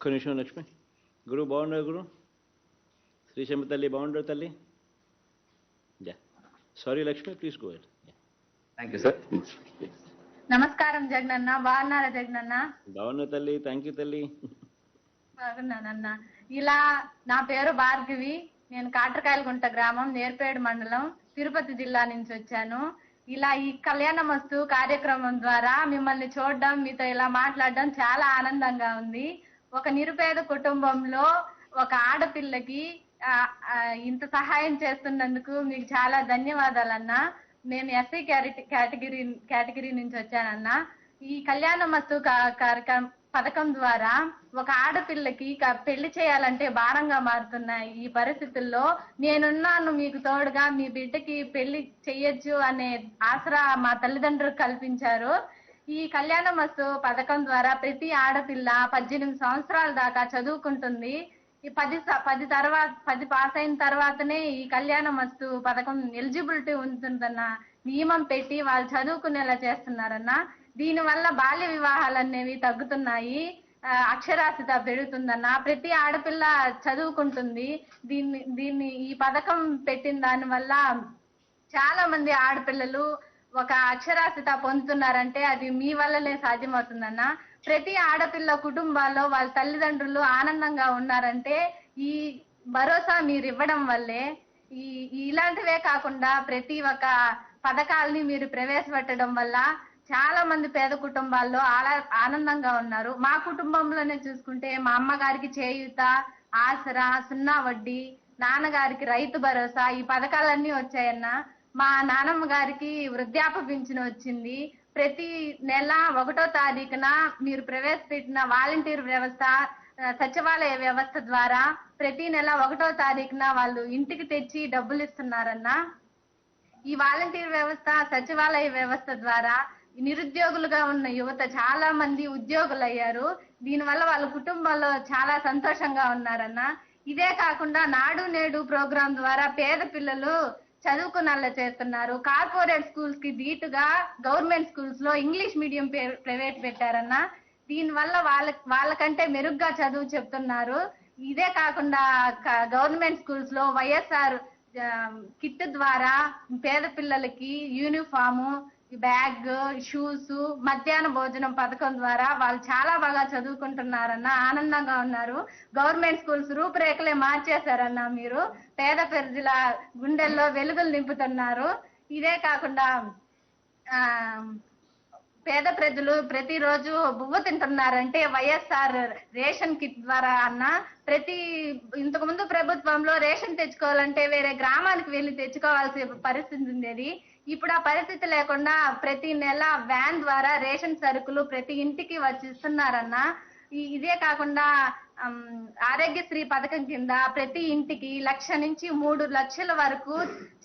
ఒక్క నిమిషం లక్ష్మి. గురు బాగుండవు గురు శ్రీశమ్మ తల్లి బాగుండవు తల్లి? Yeah sorry Lakshmi please go thank you sir నమస్కారం జగనన్న బాగున్నారా జగనన్న? బాగున్నావు తల్లి థ్యాంక్ యూ తల్లి. బాగున్నానన్న. ఇలా నా పేరు భార్గవి నేను కాట్రకాయలగుంట గ్రామం నేర్పేడు మండలం తిరుపతి జిల్లా నుంచి వచ్చాను. ఇలా ఈ కళ్యాణ మస్తు కార్యక్రమం ద్వారా మిమ్మల్ని చూడడం మీతో ఇలా మాట్లాడడం చాలా ఆనందంగా ఉంది. ఒక నిరుపేద కుటుంబంలో ఒక ఆడపిల్లకి ఇంత సహాయం చేస్తున్నందుకు మీకు చాలా ధన్యవాదాలన్నా. మేము ఎస్సీ కేటగిరీ కేటగిరీ నుంచి వచ్చానన్నా. ఈ కళ్యాణ మస్తు కార్యక్రమం పథకం ద్వారా ఒక ఆడపిల్లకి క- పెళ్ళి చేయాలంటే భారంగా మారుతున్నాయి ఈ పరిస్థితుల్లో నేనున్నాను మీకు తోడుగా మీ బిడ్డకి పెళ్ళి చెయ్యొచ్చు అనే ఆసరా మా తల్లిదండ్రులు కల్పించారు. ఈ కళ్యాణ మస్తు పథకం ద్వారా ప్రతి ఆడపిల్ల పద్దెనిమిది సంవత్సరాల దాకా చదువుకుంటుంది. ఈ పది పది తర్వాత పది పాస్ అయిన తర్వాతనే ఈ కళ్యాణ మస్తు పథకం ఎలిజిబిలిటీ ఉంటుందన్న నియమం పెట్టి వాళ్ళు చదువుకునేలా చేస్తున్నారన్న. దీని వల్ల బాల్య వివాహాలు అనేవి తగ్గుతున్నాయి. అక్షరాస్యత పెరుగుతుందన్న. ప్రతి ఆడపిల్ల చదువుకుంటుంది. దీన్ని దీన్ని ఈ పథకం పెట్టిన దాని వల్ల చాలా మంది ఆడపిల్లలు ఒక అక్షరాస్యత పొందుతున్నారంటే అది మీ వల్లనే సాధ్యమవుతుందన్న. ప్రతి ఆడపిల్ల కుటుంబాల్లో వాళ్ళ తల్లిదండ్రులు ఆనందంగా ఉన్నారంటే ఈ భరోసా మీరు ఇవ్వడం వల్లే ఈ ఇలాంటివే కాకుండా ప్రతి ఒక్క పథకాలని మీరు ప్రవేశపెట్టడం వల్ల చాలా మంది పేద కుటుంబాల్లో ఆనందంగా ఉన్నారు. మా కుటుంబంలోనే చూసుకుంటే మా అమ్మగారికి చేయూత ఆసరా సున్నా వడ్డీ నాన్నగారికి రైతు భరోసా ఈ పథకాలన్నీ వచ్చాయన్నా. మా నానమ్మ గారికి వృద్ధాప్య పింఛను వచ్చింది. ప్రతి నెల ఒకటో తారీఖున మీరు ప్రవేశపెట్టిన వాలంటీర్ వ్యవస్థ సచివాలయ వ్యవస్థ ద్వారా ప్రతి నెల ఒకటో తారీఖున వాళ్ళు ఇంటికి తెచ్చి డబ్బులు ఇస్తున్నారన్నా. ఈ వాలంటీర్ వ్యవస్థ సచివాలయ వ్యవస్థ ద్వారా నిరుద్యోగులుగా ఉన్న యువత చాలా మంది ఉద్యోగులు అయ్యారు. దీనివల్ల వాళ్ళ కుటుంబాల్లో చాలా సంతోషంగా ఉన్నారన్న. ఇదే కాకుండా నాడు నేడు ప్రోగ్రాం ద్వారా పేద పిల్లలు చదువుకునేలా చేస్తున్నారు. కార్పొరేట్ స్కూల్స్కి దీటుగా గవర్నమెంట్ స్కూల్స్లో ఇంగ్లీష్ మీడియం ప్రైవేట్ పెట్టారన్న. దీని వల్ల వాళ్ళ వాళ్ళకంటే మెరుగ్గా చదువు చెప్తున్నారు. ఇదే కాకుండా గవర్నమెంట్ స్కూల్స్లో వైఎస్ఆర్ కిట్ ద్వారా పేద పిల్లలకి యూనిఫాము బ్యాగ్ షూస్ మధ్యాహ్న భోజనం పథకం ద్వారా వాళ్ళు చాలా బాగా చదువుకుంటున్నారన్న ఆనందంగా ఉన్నారు. గవర్నమెంట్ స్కూల్స్ రూపురేఖలే మార్చేశారన్న మీరు. పేద ప్రజల గుండెల్లో వెలుగులు నింపుతున్నారు. ఇదే కాకుండా ఆ పేద ప్రజలు ప్రతిరోజు బువ్వ తింటున్నారంటే వైఎస్ఆర్ రేషన్ కిట్ ద్వారా అన్న ప్రతి ఇంతకుముందు ప్రభుత్వంలో రేషన్ తెచ్చుకోవాలంటే వేరే గ్రామానికి వెళ్ళి తెచ్చుకోవాల్సిన పరిస్థితి ఉండేది. ఇప్పుడు ఆ పరిస్థితి లేకుండా ప్రతి నెల వ్యాన్ ద్వారా రేషన్ సరుకులు ప్రతి ఇంటికి వచ్చిస్తున్నారన్న. ఇదే కాకుండా ఆరోగ్యశ్రీ పథకం కింద ప్రతి ఇంటికి లక్ష నుంచి మూడు లక్షల వరకు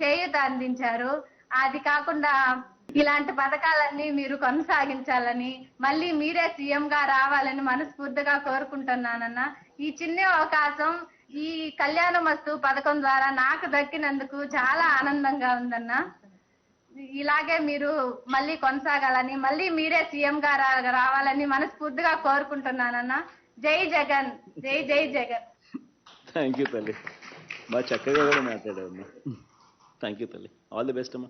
చేయూత అందించారు. అది కాకుండా ఇలాంటి పథకాలన్నీ మీరు కొనసాగించాలని మళ్ళీ మీరే సీఎం గా రావాలని మనస్ఫూర్తిగా కోరుకుంటున్నానన్న ఈ చిన్న అవకాశం ఈ కళ్యాణ మస్తు పథకం ద్వారా నాకు దక్కినందుకు చాలా ఆనందంగా ఉందన్న. ఇలాగే మీరు మళ్ళీ కొనసాగాలని మళ్ళీ మీరే సీఎం గా రా- రావాలని మనస్ఫూర్తిగా కోరుకుంటున్నానన్న. జై జగన్ జై జై జగన్. థ్యాంక్ యూ తల్లి. బాగా చక్కగా కూడా మాట్లాడావు థ్యాంక్ యూ తల్లి. ఆల్ ది బెస్ట్ అమ్మా.